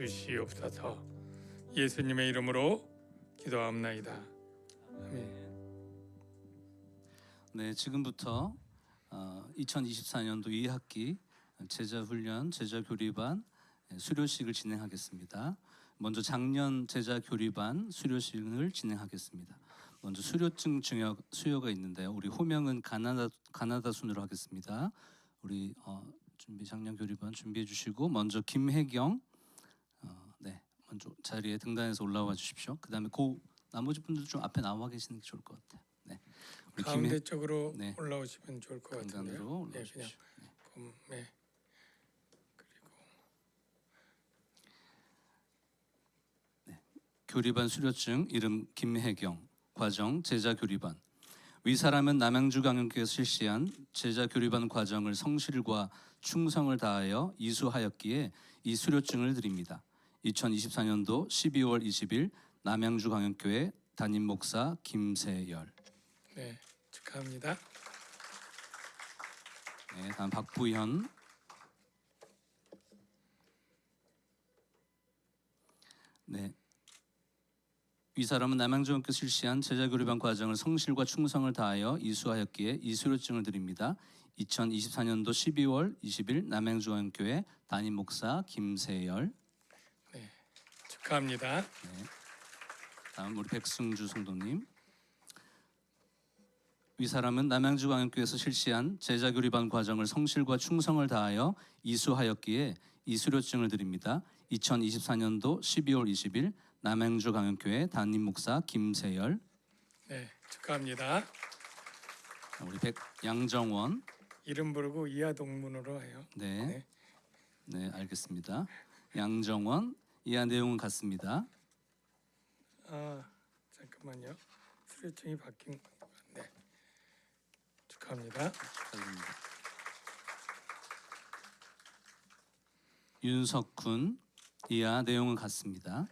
주시옵소서. 예수님의 이름으로 기도합나이다. 아멘. 네, 지금부터 어, 2024년도 2학기 제자 훈련, 제자 교리반 예, 수료식을 진행하겠습니다. 먼저 작년 제자 교리반 수료식을 진행하겠습니다. 먼저 수료증 증여 수요가 있는데요. 우리 호명은 가나다 가나다 순으로 하겠습니다. 우리 어, 준비 작년 교리반 준비해 주시고 먼저 김혜경 어, 네 먼저 자리에 등단해서 올라와 주십시오. 그다음에 고 나머지 분들 좀 앞에 나와 계시는 게 좋을 것 같아요. 네. 우리 가운데 김혜 쪽으로 네. 올라오시면 좋을 것 같은데요. 네, 그냥. 네. 봄, 네. 그리고 교리반 수료증 이름 김혜경 과정 제자 교리반 위 사람은 남양주 강연교에서 실시한 제자 교리반 과정을 성실과 충성을 다하여 이수하였기에 이 수료증을 드립니다. 2024년도 12월 20일 남양주 강연교회 담임 목사 김세열. 네 축하합니다. 네, 다음 박부현. 네. 이 사람은 남양주학교 실시한 제자교류반 과정을 성실과 충성을 다하여 이수하였기에 이 수료증을 드립니다. 2024년도 12월 20일 남양주학교회 담임 목사 김세열. 축하합니다. 네. 다음 우리 백승주 성도님. 이 사람은 남양주 광역교에서 실시한 제자 교리반 과정을 성실과 충성을 다하여 이수하였기에 이 수료증을 드립니다. 2024년도 12월 20일 남양주 강연교회 담임 목사 김세열, 네 축하합니다. 우리 백 양정원, 이름 부르고 이하 동문으로 해요. 네, 네. 네 알겠습니다. 양정원 이하 내용은 같습니다. 아 잠깐만요. 수료증이 바뀐 네 축하합니다. 축하드립니다. 윤석훈 이하 내용은 같습니다.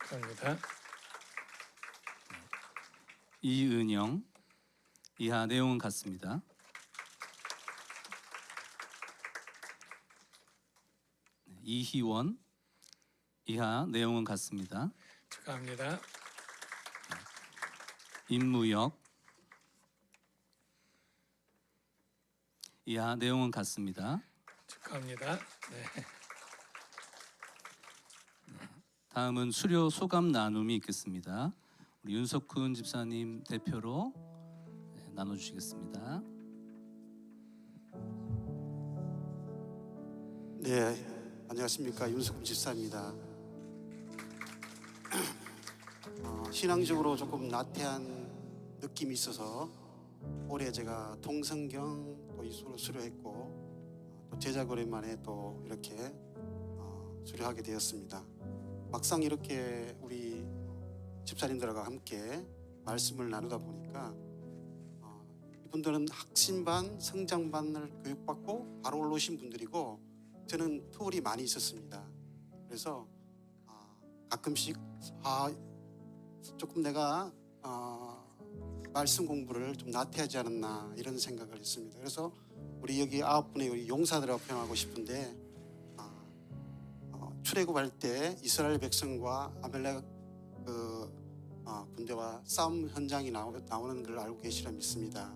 축하합니다. 이은영 이하 내용은 같습니다. 네, 이희원 이하 내용은 같습니다. 축하합니다. 임무혁 이하 내용은 같습니다. 축하합니다. 네 다음은 수료 소감 나눔이 있겠습니다. 우리 윤석훈 집사님 대표로 네, 나눠주시겠습니다. 네, 안녕하십니까 윤석훈 집사입니다. 어, 신앙적으로 조금 나태한 느낌이 있어서 올해 제가 통성경 또 이수로 수료했고 어, 또 제자거래만에 또 이렇게 어, 수료하게 되었습니다. 막상 이렇게 우리 집사님들과 함께 말씀을 나누다 보니까 어, 이분들은 학신반, 성장반을 교육받고 바로 올라오신 분들이고 저는 투울이 많이 있었습니다. 그래서 아, 가끔씩 아, 조금 내가 아, 말씀 공부를 좀 나태하지 않았나 이런 생각을 했습니다. 그래서 우리 여기 아홉 분의 우리 용사들하고 표현하고 싶은데 아, 어, 출애굽할 때 이스라엘 백성과 아멜렉 그 어, 군대와 싸움 현장이 나오, 나오는 걸 알고 계시라 믿습니다.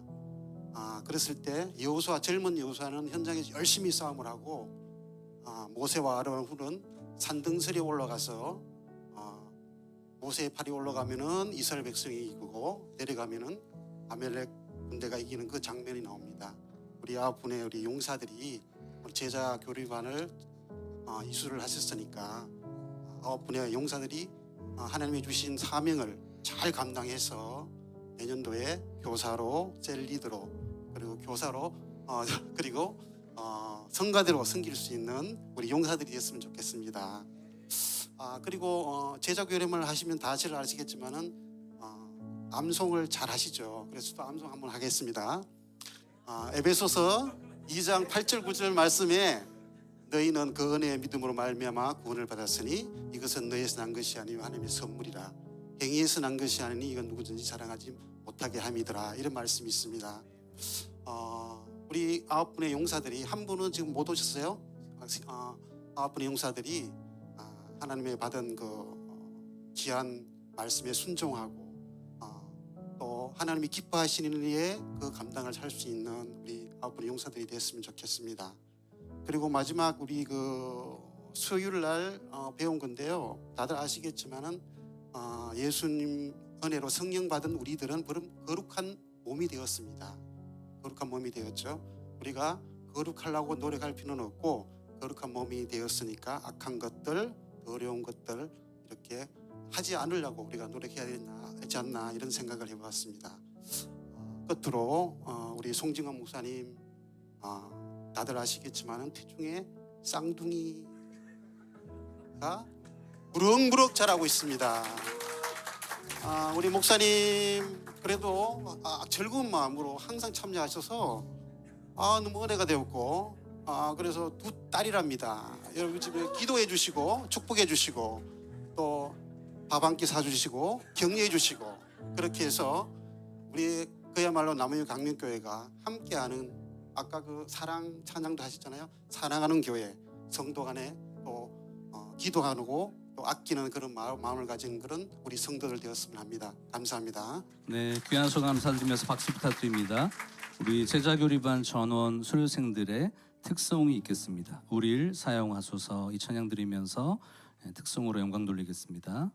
아, 그랬을 때 여호수아 젊은 여호수아는 현장에서 열심히 싸움을 하고 아, 모세와 아론 후는 산등설에 올라가서 아, 모세의 팔이 올라가면은 이스라엘 백성이 이기고 내려가면은 아멜렉 군대가 이기는 그 장면이 나옵니다. 우리 아홉 분의 우리 용사들이 제자 교류반을 아, 이수를 하셨으니까 아홉 분의 용사들이 아, 하나님이 주신 사명을 잘 감당해서 내년도에 교사로 셀리드로 그리고 교사로 어, 그리고 어, 성가대로 섬길 수 있는 우리 용사들이 됐으면 좋겠습니다. 아, 그리고 어, 제자 교림을 하시면 다잘 아시겠지만은 어, 암송을 잘 하시죠. 그래서 또 암송 한번 하겠습니다. 아, 에베소서 2장 8절 9절 말씀에 너희는 그 은혜의 믿음으로 말미암아 구원을 받았으니 이것은 너희에서 난 것이 아니요 하나님의 선물이라 행위에서 난 것이 아니니 이건 누구든지 자랑하지 못하게 함이더라 이런 말씀이 있습니다. 어, 우리 아홉 분의 용사들이 한 분은 지금 못 오셨어요? 아, 아, 아홉 분의 용사들이 하나님의 받은 그 어, 귀한 말씀에 순종하고 어, 또 하나님이 기뻐하시는 일에 그 감당을 할 수 있는 우리 아홉 분의 용사들이 됐으면 좋겠습니다. 그리고 마지막 우리 그 수요일 날 어, 배운 건데요. 다들 아시겠지만은 어, 예수님 은혜로 성령 받은 우리들은 거룩- 거룩한 몸이 되었습니다. 거룩한 몸이 되었죠. 우리가 거룩하려고 노력할 필요는 없고 거룩한 몸이 되었으니까 악한 것들, 어려운 것들 이렇게 하지 않으려고 우리가 노력해야 되나 하지 않나 이런 생각을 해봤습니다. 어, 끝으로 어, 우리 송징환 목사님 어, 다들 아시겠지만은 태중에 쌍둥이가 무럭무럭 자라고 있습니다. 아, 우리 목사님 그래도 아, 즐거운 마음으로 항상 참여하셔서 아, 너무 은혜가 되었고 아, 그래서 두 딸이랍니다. 여러분 집에 기도해 주시고 축복해 주시고 또 밥 한 끼 사주시고 격려해 주시고 그렇게 해서 우리 그야말로 남원유 강명교회가 함께하는 아까 그 사랑 찬양도 하셨잖아요. 사랑하는 교회 성도 간에 또 어, 기도하고 또 아끼는 그런 마음, 마음을 가진 그런 우리 성도들 되었으면 합니다. 감사합니다. 네, 귀한 소감 감사드리면서 박수 부탁드립니다. 우리 제자교리반 전원 수료생들의 특송이 있겠습니다. 우릴 사용하소서 이 찬양 드리면서 예, 특송으로 영광 돌리겠습니다.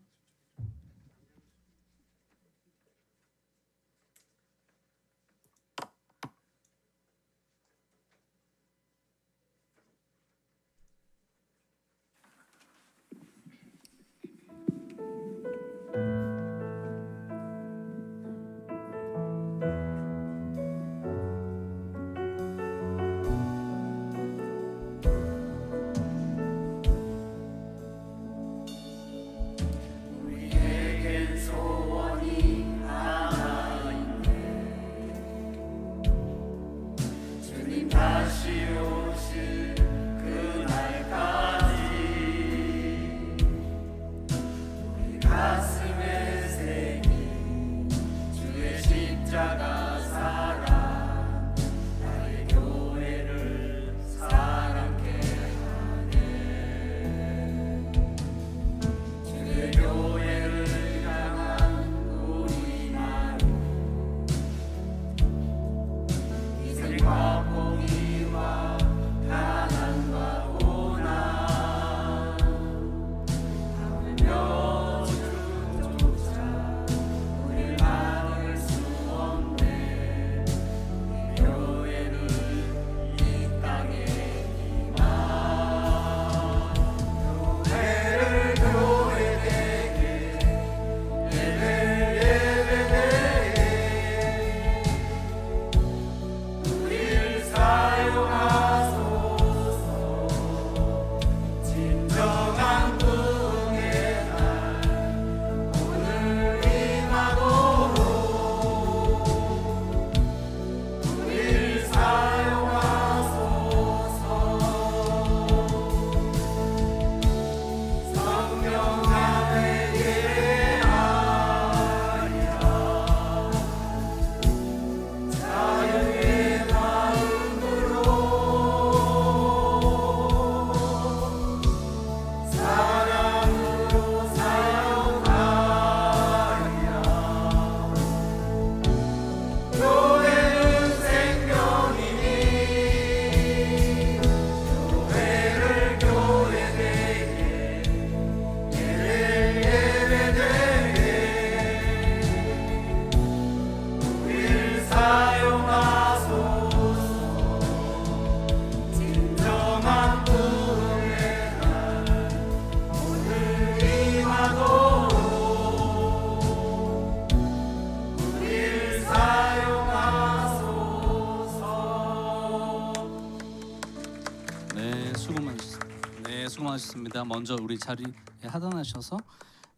먼저 우리 자리에 하단하셔서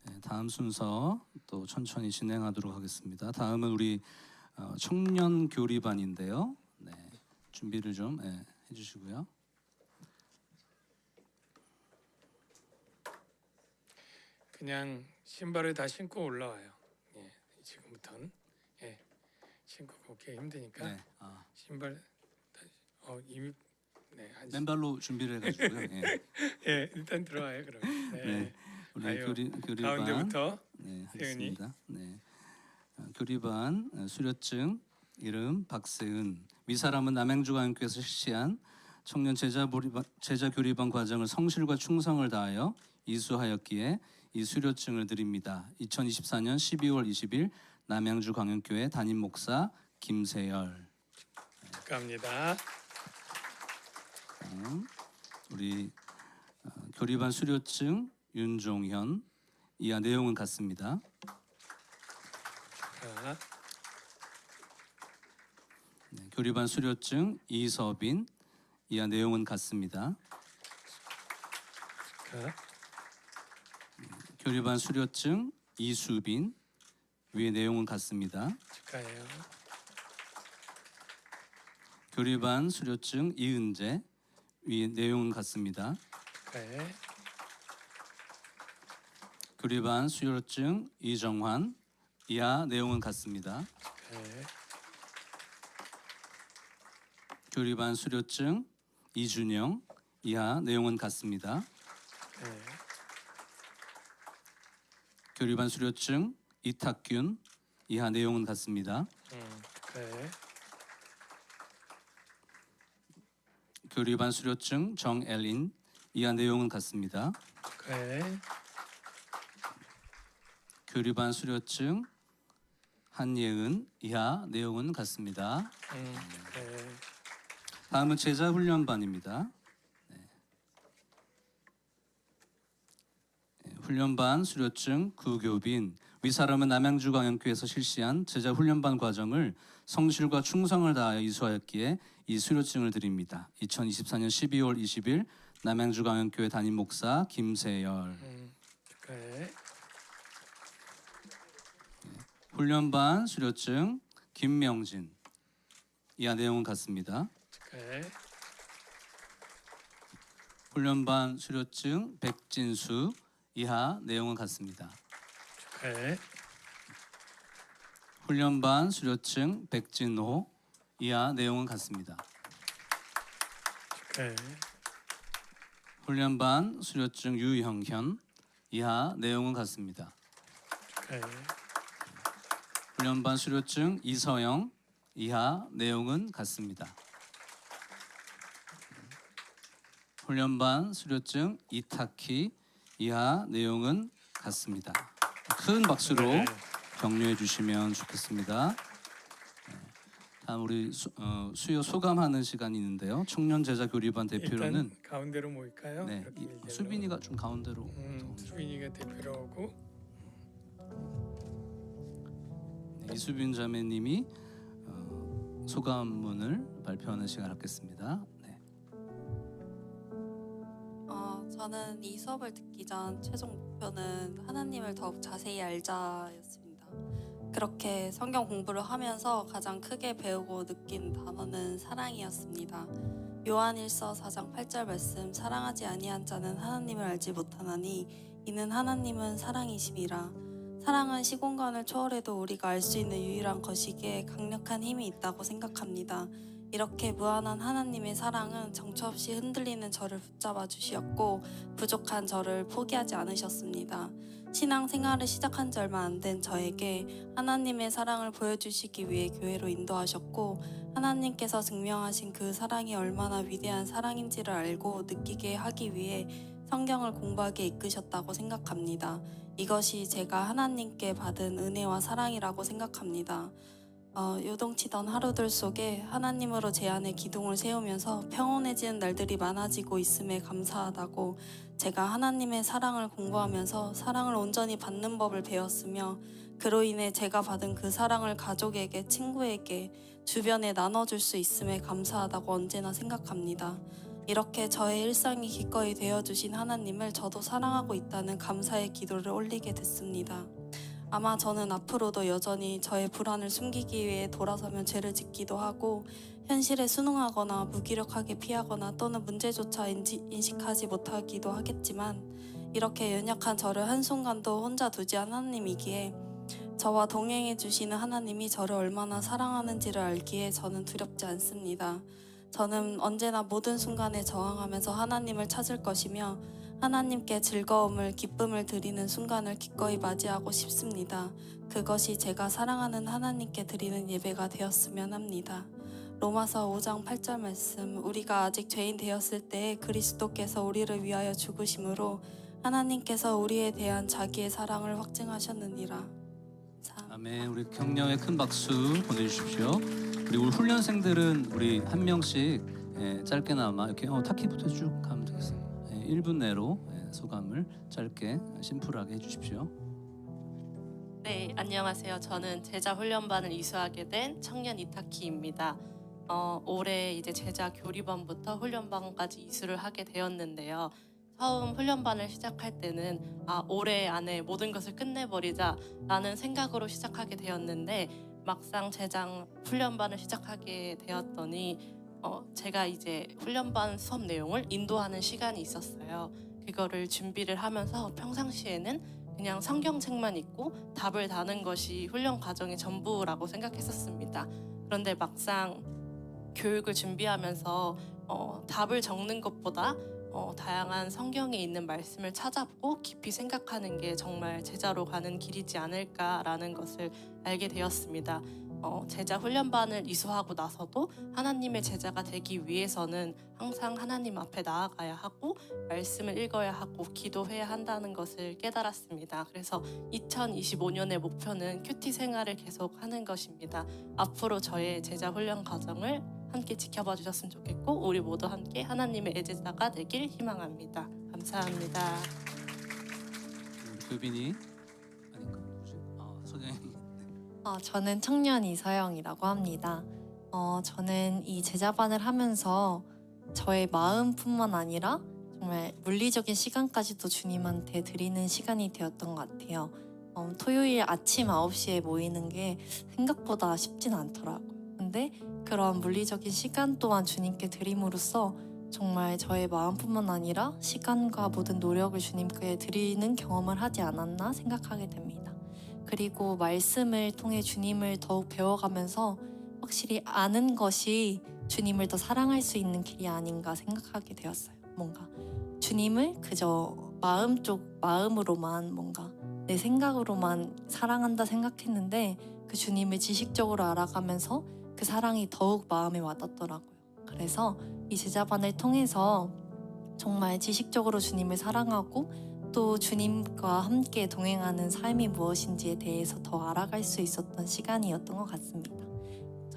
네, 다음 순서 또 천천히 진행하도록 하겠습니다. 다음은 우리 어, 청년 교리반인데요. 네, 준비를 좀 예, 해주시고요. 그냥 신발을 다 신고 올라와요. 예, 지금부터는 예, 신고 오기 힘드니까 네, 아, 신발 다, 어 이미 네, 한, 맨발로 준비를 해가지고요. 예. 예, 일단 들어와요 그럼. 네. 네. 우리 아유, 교리 교리반 가운데부터 네. 하겠습니다. 네. 어, 교리반 어, 수료증 이름 박세은 위사람은 남양주강교에서 실시한 청년 제자 보리반, 제자 교리반 과정을 성실과 충성을 다하여 이수하였기에 이 수료증을 드립니다. 2024년 12월 20일 남양주 광역교회 담임 목사 김세열. 축하합니다. 우리 어, 교리반 수료증 윤종현 이하 내용은 같습니다. 자, 네, 교리반 수료증 이서빈 이하 내용은 같습니다. 자, 교리반 수료증 이수빈 위의 내용은 같습니다. 축하해요. 교리반 수료증 이은재 위의 내용은 같습니다. 축하해. 교리반 수료증 이정환 이하 내용은 같습니다. 축하해. 교리반 수료증 이준영 이하 내용은 같습니다. 축하해. 교리반 수료증 이탁균 이하 내용은 같습니다. 음, 축 교리반 수료증 정엘린 이하 내용은 같습니다. 축하해. 교리반 수료증 한예은 이하 내용은 같습니다. 음, 축하해. 다음은 제자 훈련반입니다. 네. 네, 훈련반 수료증 구교빈 위사람은 남양주 광역교에서 실시한 제자 훈련반 과정을 성실과 충성을 다하여 이수하였기에 이 수료증을 드립니다. 2024년 12월 20일 남양주 광역교회 담임 목사 김세열. 음, 축하해. 훈련반 수료증 김명진 이하 내용은 같습니다. 축하해. 훈련반 수료증 백진수 이하 내용은 같습니다. 축하해. 훈련반 수료증 백진호 이하 내용은 같습니다. 축하해. 훈련반 수료증 유형현 이하 내용은 같습니다. 축하해. 훈련반 수료증 이서영 이하 내용은 같습니다. 훈련반 수료증 이타키 이하 내용은 같습니다. 큰 박수로 네. 격려해 주시면 좋겠습니다. 네. 다음 우리 수, 어, 수요 소감하는 시간이 있는데요. 청년 제자 교리반 대표로는 일단 가운데로 모일까요? 네, 이렇게 이- 일렬로. 수빈이가 좀 가운데로 음, 수빈이가 대표로 오고 네, 이수빈 자매님이 어, 소감문을 발표하는 시간 갖겠습니다. 네. 어, 저는 이 수업을 듣기 전 최종 목표는 하나님을 더욱 자세히 알자였습니다. 그렇게 성경 공부를 하면서 가장 크게 배우고 느낀 단어는 사랑이었습니다. 요한일서 4장 8절 말씀 사랑하지 아니한 자는 하나님을 알지 못하나니 이는 하나님은 사랑이심이라 사랑은 시공간을 초월해도 우리가 알 수 있는 유일한 것이기에 강력한 힘이 있다고 생각합니다. 이렇게 무한한 하나님의 사랑은 정처 없이 흔들리는 저를 붙잡아 주시었고 부족한 저를 포기하지 않으셨습니다. 신앙 생활을 시작한 지 얼마 안 된 저에게 하나님의 사랑을 보여주시기 위해 교회로 인도하셨고 하나님께서 증명하신 그 사랑이 얼마나 위대한 사랑인지를 알고 느끼게 하기 위해 성경을 공부하게 이끄셨다고 생각합니다. 이것이 제가 하나님께 받은 은혜와 사랑이라고 생각합니다. 어, 요동치던 하루들 속에 하나님으로 제 안에 기둥을 세우면서 평온해지는 날들이 많아지고 있음에 감사하다고 제가 하나님의 사랑을 공부하면서 사랑을 온전히 받는 법을 배웠으며 그로 인해 제가 받은 그 사랑을 가족에게 친구에게 주변에 나눠줄 수 있음에 감사하다고 언제나 생각합니다. 이렇게 저의 일상이 기꺼이 되어주신 하나님을 저도 사랑하고 있다는 감사의 기도를 올리게 됐습니다. 아마 저는 앞으로도 여전히 저의 불안을 숨기기 위해 돌아서면 죄를 짓기도 하고 현실에 순응하거나 무기력하게 피하거나 또는 문제조차 인지, 인식하지 못하기도 하겠지만 이렇게 연약한 저를 한순간도 혼자 두지 하나님이기에 저와 동행해 주시는 하나님이 저를 얼마나 사랑하는지를 알기에 저는 두렵지 않습니다. 저는 언제나 모든 순간에 저항하면서 하나님을 찾을 것이며 하나님께 즐거움을 기쁨을 드리는 순간을 기꺼이 맞이하고 싶습니다. 그것이 제가 사랑하는 하나님께 드리는 예배가 되었으면 합니다. 로마서 5장 8절 말씀 우리가 아직 죄인 되었을 때 그리스도께서 우리를 위하여 죽으심으로 하나님께서 우리에 대한 자기의 사랑을 확증하셨느니라. 참. 아멘. 우리 격려의 큰 박수 보내주십시오. 우리 훈련생들은 우리 한 명씩 예, 짧게나마 이렇게 어, 타키부터 쭉 가면 1분 내로 예, 소감을 짧게 심플하게 해주십시오. 네, 안녕하세요. 저는 제자 훈련반을 이수하게 된 청년 이타키입니다. 어, 올해 이제 제자 교리반부터 훈련반까지 이수를 하게 되었는데요. 처음 훈련반을 시작할 때는 아, 올해 안에 모든 것을 끝내버리자라는 생각으로 시작하게 되었는데 막상 제장 훈련반을 시작하게 되었더니 어, 제가 이제 훈련반 수업 내용을 인도하는 시간이 있었어요. 그거를 준비를 하면서 평상시에는 그냥 성경책만 읽고 답을 다는 것이 훈련 과정의 전부라고 생각했었습니다. 그런데 막상 교육을 준비하면서 어, 답을 적는 것보다 어, 다양한 성경에 있는 말씀을 찾아보고 깊이 생각하는 게 정말 제자로 가는 길이지 않을까라는 것을 알게 되었습니다. 어, 제자 훈련반을 이수하고 나서도 하나님의 제자가 되기 위해서는 항상 하나님 앞에 나아가야 하고 말씀을 읽어야 하고 기도해야 한다는 것을 깨달았습니다. 그래서 2025년의 목표는 큐티 생활을 계속 하는 것입니다. 앞으로 저의 제자 훈련 과정을 함께 지켜봐 주셨으면 좋겠고 우리 모두 함께 하나님의 애제자가 되길 희망합니다. 감사합니다. 교빈이 아닌가? 아, 소장님. 어, 저는 청년 이서영이라고 합니다. 어, 저는 이 제자반을 하면서 저의 마음뿐만 아니라 정말 물리적인 시간까지도 주님한테 드리는 시간이 되었던 것 같아요. 어, 토요일 아침 9시에 모이는 게 생각보다 쉽진 않더라고요. 근데 그런 물리적인 시간 또한 주님께 드림으로써 정말 저의 마음뿐만 아니라 시간과 모든 노력을 주님께 드리는 경험을 하지 않았나 생각하게 됩니다. 그리고 말씀을 통해 주님을 더욱 배워가면서 확실히 아는 것이 주님을 더 사랑할 수 있는 길이 아닌가 생각하게 되었어요. 뭔가 주님을 그저 마음 쪽 마음으로만 뭔가 내 생각으로만 사랑한다 생각했는데 그 주님을 지식적으로 알아가면서 그 사랑이 더욱 마음에 와닿더라고요. 그래서 이 제자반을 통해서 정말 지식적으로 주님을 사랑하고 또 주님과 함께 동행하는 삶이 무엇인지에 대해서 더 알아갈 수 있었던 시간이었던 것 같습니다.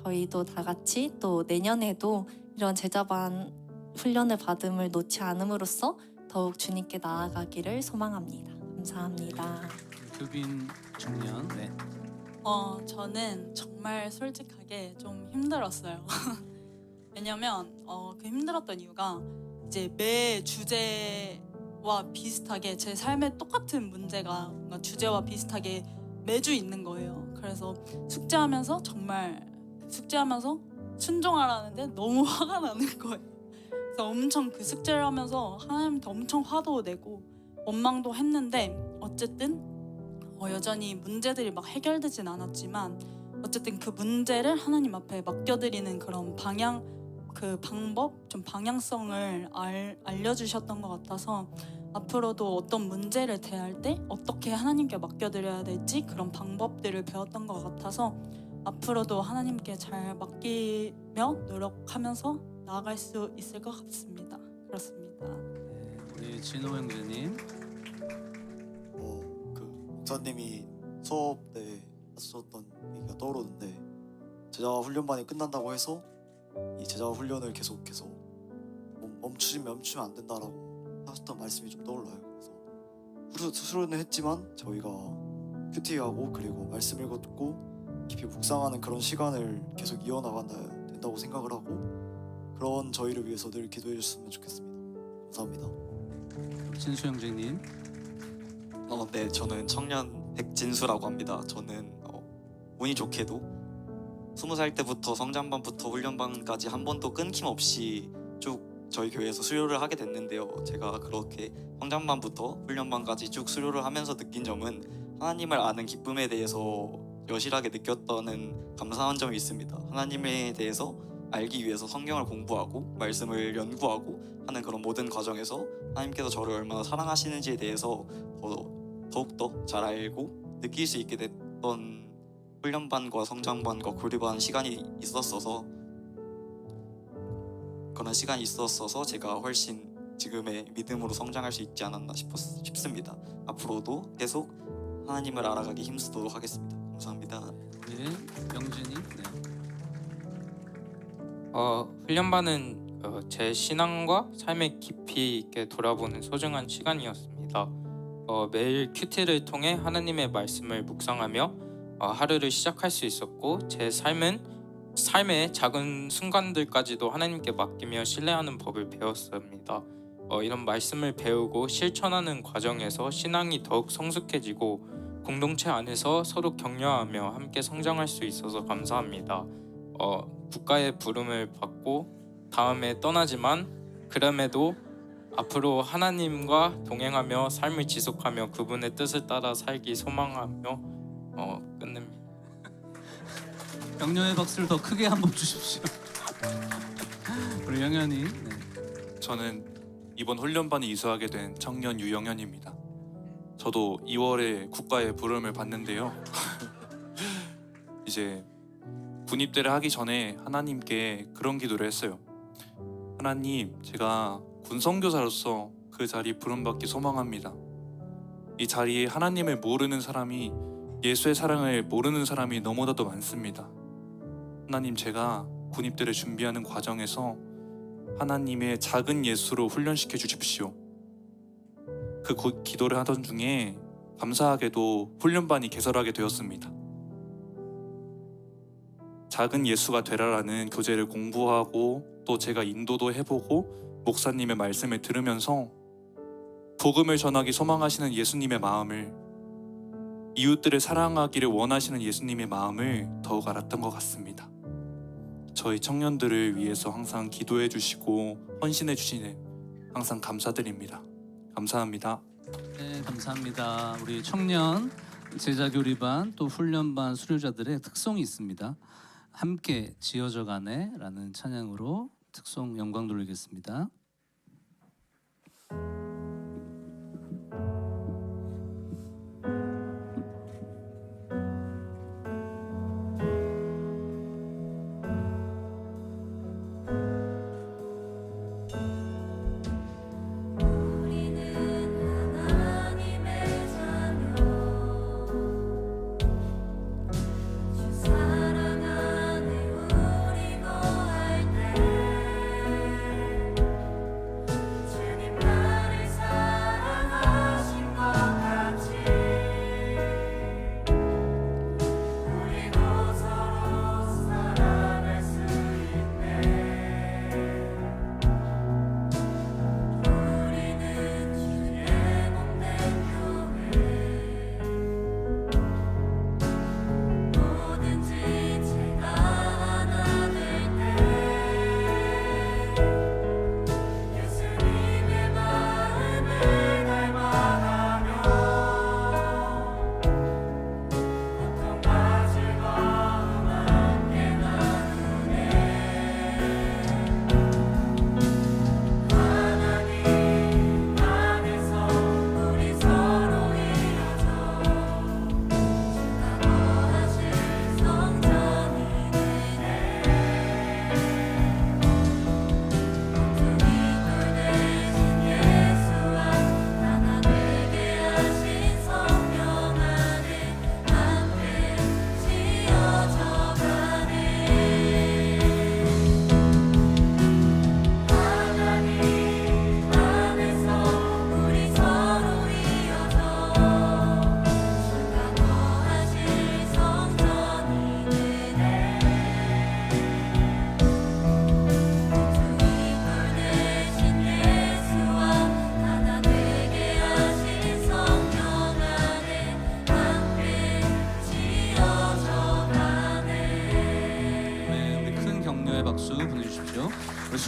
저희도 다 같이 또 내년에도 이런 제자반 훈련을 받음을 놓지 않음으로써 더욱 주님께 나아가기를 소망합니다. 감사합니다. 교빈 청년. 네. 어, 저는 정말 솔직하게 좀 힘들었어요. 왜냐면 어, 그 힘들었던 이유가 이제 매 주제 와 비슷하게 제 삶에 똑같은 문제가 뭔가 주제와 비슷하게 매주 있는 거예요. 그래서 숙제하면서 정말 숙제하면서 순종하라는데 너무 화가 나는 거예요. 그래서 엄청 그 숙제를 하면서 하나님한테 엄청 화도 내고 원망도 했는데 어쨌든 어, 여전히 문제들이 막 해결되진 않았지만 어쨌든 그 문제를 하나님 앞에 맡겨드리는 그런 방향 그 방법 좀 방향성을 알, 알려주셨던 것 같아서 앞으로도 어떤 문제를 대할 때 어떻게 하나님께 맡겨드려야 될지 그런 방법들을 배웠던 것 같아서 앞으로도 하나님께 잘 맡기며 노력하면서 나아갈 수 있을 것 같습니다. 그렇습니다. 네, 우리 진호 형제님. 어, 그 목사님이 수업 때 하셨던 얘기가 떠오르는데 제자 훈련반이 끝난다고 해서 이 제자 훈련을 계속해서 멈- 멈추지 멈추면 안 된다라고 하셨던 말씀이 좀 떠올라요. 그래서 수련을 했지만 저희가 큐티하고 그리고 말씀 읽었고 깊이 묵상하는 그런 시간을 계속 이어나간다 된다고 생각을 하고 그런 저희를 위해서 늘 기도해 주셨으면 좋겠습니다. 감사합니다. 진수 형제님. 어, 네, 저는 청년 백진수라고 합니다. 저는 어, 운이 좋게도 스무 살 때부터 성장반부터 훈련반까지 한 번도 끊김없이 쭉 저희 교회에서 수료를 하게 됐는데요. 제가 그렇게 성장반부터 훈련반까지 쭉 수료를 하면서 느낀 점은 하나님을 아는 기쁨에 대해서 여실하게 느꼈다는 감사한 점이 있습니다. 하나님에 대해서 알기 위해서 성경을 공부하고 말씀을 연구하고 하는 그런 모든 과정에서 하나님께서 저를 얼마나 사랑하시는지에 대해서 더, 더욱더 잘 알고 느낄 수 있게 됐던 훈련반과 성장반과 교류반 시간이 있었어서 그런 시간이 있었어서 제가 훨씬 지금의 믿음으로 성장할 수 있지 않았나 싶었, 싶습니다. 앞으로도 계속 하나님을 알아가기 힘쓰도록 하겠습니다. 감사합니다. 네, 명진이. 네. 어, 훈련반은 어, 제 신앙과 삶의 깊이 있게 돌아보는 소중한 시간이었습니다. 어, 매일 큐티를 통해 하나님의 말씀을 묵상하며 어, 하루를 시작할 수 있었고 제 삶은 삶의 작은 순간들까지도 하나님께 맡기며 신뢰하는 법을 배웠습니다. 어, 이런 말씀을 배우고 실천하는 과정에서 신앙이 더욱 성숙해지고 공동체 안에서 서로 격려하며 함께 성장할 수 있어서 감사합니다. 어, 국가의 부름을 받고 다음에 떠나지만 그럼에도 앞으로 하나님과 동행하며 삶을 지속하며 그분의 뜻을 따라 살기 소망하며 어, 끝냅니다. 격려의 박수를 더 크게 한 번 주십시오. 우리 영현이. 네. 저는 이번 훈련반에 이수하게 된 청년 유영현입니다. 저도 2월에 국가의 부름을 받는데요. 이제 군입대를 하기 전에 하나님께 그런 기도를 했어요. 하나님, 제가 군성교사로서 그 자리 부름받기 소망합니다. 이 자리에 하나님을 모르는 사람이 예수의 사랑을 모르는 사람이 너무나도 많습니다. 하나님, 제가 군입대를 준비하는 과정에서 하나님의 작은 예수로 훈련시켜 주십시오. 그 고- 기도를 하던 중에 감사하게도 훈련반이 개설하게 되었습니다. 작은 예수가 되라라는 교재를 공부하고 또 제가 인도도 해보고 목사님의 말씀을 들으면서 복음을 전하기 소망하시는 예수님의 마음을 이웃들을 사랑하기를 원하시는 예수님의 마음을 더욱 알았던 것 같습니다. 저희 청년들을 위해서 항상 기도해 주시고 헌신해 주시는 항상 감사드립니다. 감사합니다. 네, 감사합니다. 우리 청년 제자교리반 또 훈련반 수료자들의 특성이 있습니다. 함께 지어져 가네라는 찬양으로 특성 영광 돌리겠습니다.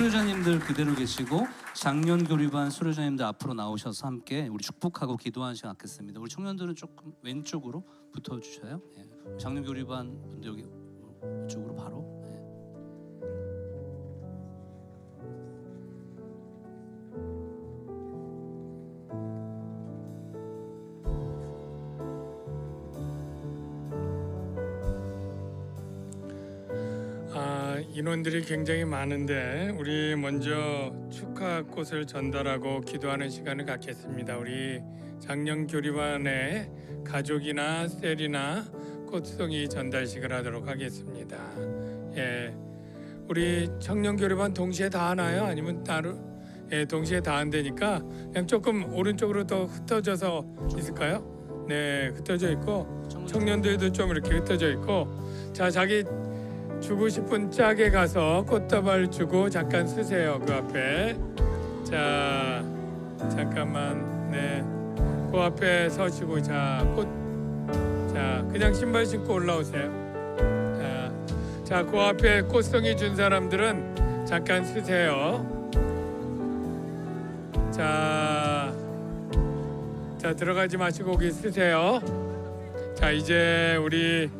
수료자님들 그대로 계시고 작년 교류반 수료자님들 앞으로 나오셔서 함께 우리 축복하고 기도하는 시간 갖겠습니다. 우리 청년들은 조금 왼쪽으로 붙어 주셔요. 예. 작년 교류반 분들 여기 이쪽으로 바로. 인원들이 굉장히 많은데 우리 먼저 축하 꽃을 전달하고 기도하는 시간을 갖겠습니다. 우리 작년 교리반의 가족이나 셀이나 꽃송이 전달식을 하도록 하겠습니다. 예, 우리 청년 교리반 동시에 다 하나요? 아니면 따로? 예, 동시에 다안 되니까 그냥 조금 오른쪽으로 더 흩어져서 있을까요? 네, 흩어져 있고 청년들도 좀 이렇게 흩어져 있고 자 자기 주고 싶은 짝에 가서 꽃다발 주고 잠깐 쓰세요 그 앞에. 자 잠깐만 네그 앞에 서시고 자꽃자 그냥 신발 신고 올라오세요. 자자그 앞에 꽃송이 준 사람들은 잠깐 쓰세요. 자, 자 들어가지 마시고 거기 쓰세요. 자 이제 우리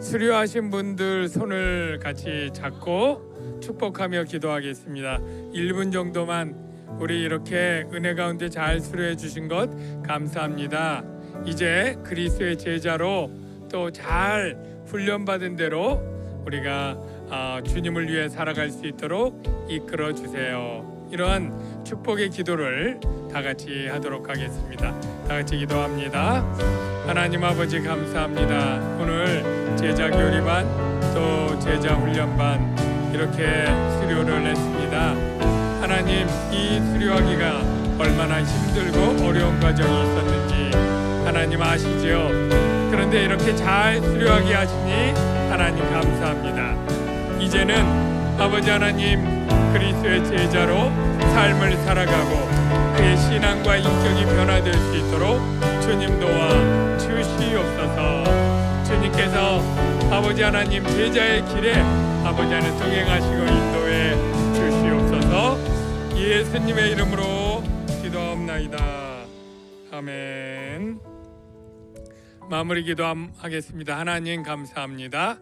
수료하신 분들 손을 같이 잡고 축복하며 기도하겠습니다. 1분 정도만 우리 이렇게 은혜 가운데 잘 수료해 주신 것 감사합니다. 이제 그리스도의 제자로 또 잘 훈련받은 대로 우리가 아, 주님을 위해 살아갈 수 있도록 이끌어 주세요. 이러한 축복의 기도를 다 같이 하도록 하겠습니다. 다 같이 기도합니다. 하나님 아버지 감사합니다. 오늘 제자 교리반 또 제자 훈련반 이렇게 수료를 했습니다. 하나님 이 수료하기가 얼마나 힘들고 어려운 과정이 있었는지 하나님 아시지요. 그런데 이렇게 잘 수료하게 하시니 하나님 감사합니다. 이제는 아버지 하나님 그리스도의 제자로 삶을 살아가고 그의 신앙과 인격이 변화될 수 있도록 주님 도와 주시옵소서. 아버지 하나님 제자의 길에 아버지 하나님 동행하시고 인도해 주시옵소서. 예수님의 이름으로 기도합나이다. 아멘. 마무리 기도하겠습니다. 하나님 감사합니다.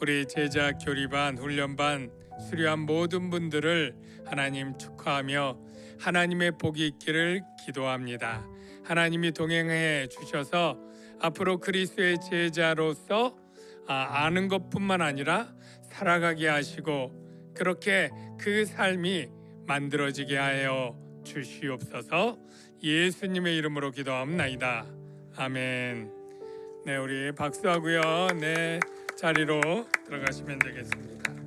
우리 제자 교리반 훈련반 수료한 모든 분들을 하나님 축하하며 하나님의 복이 있기를 기도합니다. 하나님이 동행해 주셔서 앞으로 그리스도의 제자로서 아, 아는 것뿐만 아니라 살아가게 하시고 그렇게 그 삶이 만들어지게 하여 주시옵소서. 예수님의 이름으로 기도합나이다. 아멘. 네, 우리 박수하고요. 네, 자리로 들어가시면 되겠습니다.